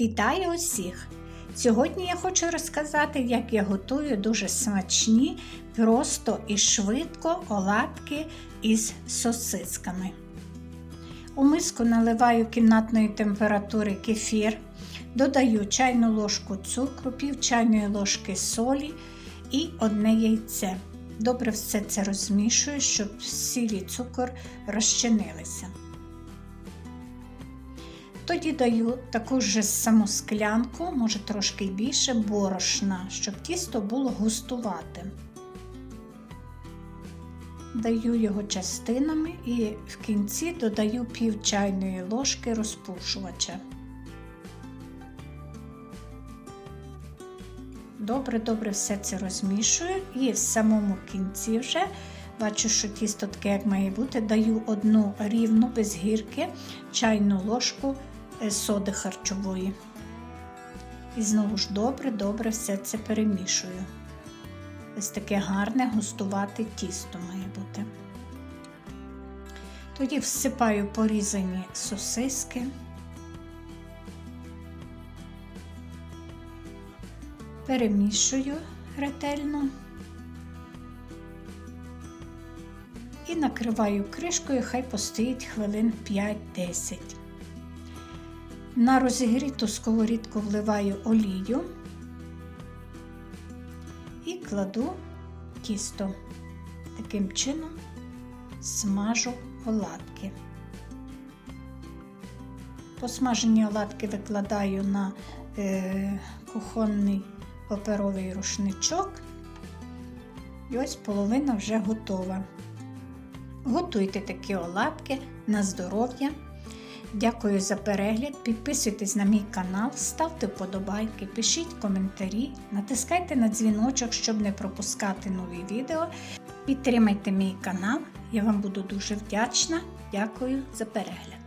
Вітаю усіх! Сьогодні я хочу розказати, як я готую дуже смачні, просто і швидко оладки із сосисками. У миску наливаю кімнатної температури кефір, додаю чайну ложку цукру, пів чайної ложки солі і одне яйце. Добре все це розмішую, щоб сіль і цукор розчинилися. Тоді даю таку ж саму склянку, може трошки більше борошна, щоб тісто було густувате. Даю його частинами і в кінці додаю пів чайної ложки розпушувача. Добре-добре все це розмішую і в самому кінці вже бачу, що тісто таке, як має бути, даю одну рівну без гірки чайну ложку соди харчової. І знову ж добре-добре все це перемішую. Ось таке гарне густувате тісто має бути. Тоді всипаю порізані сосиски. Перемішую ретельно і накриваю кришкою, хай постоїть хвилин 5-10. На розігріту сковорідку вливаю олію і кладу тісто. Таким чином смажу оладки. Посмажені оладки викладаю на е, кухонний паперовий рушничок. І ось половина вже готова. Готуйте такі оладки на здоров'я. Дякую за перегляд. Підписуйтесь на мій канал, ставте вподобайки, пишіть коментарі, натискайте на дзвіночок, щоб не пропускати нові відео. Підтримайте мій канал, я вам буду дуже вдячна. Дякую за перегляд.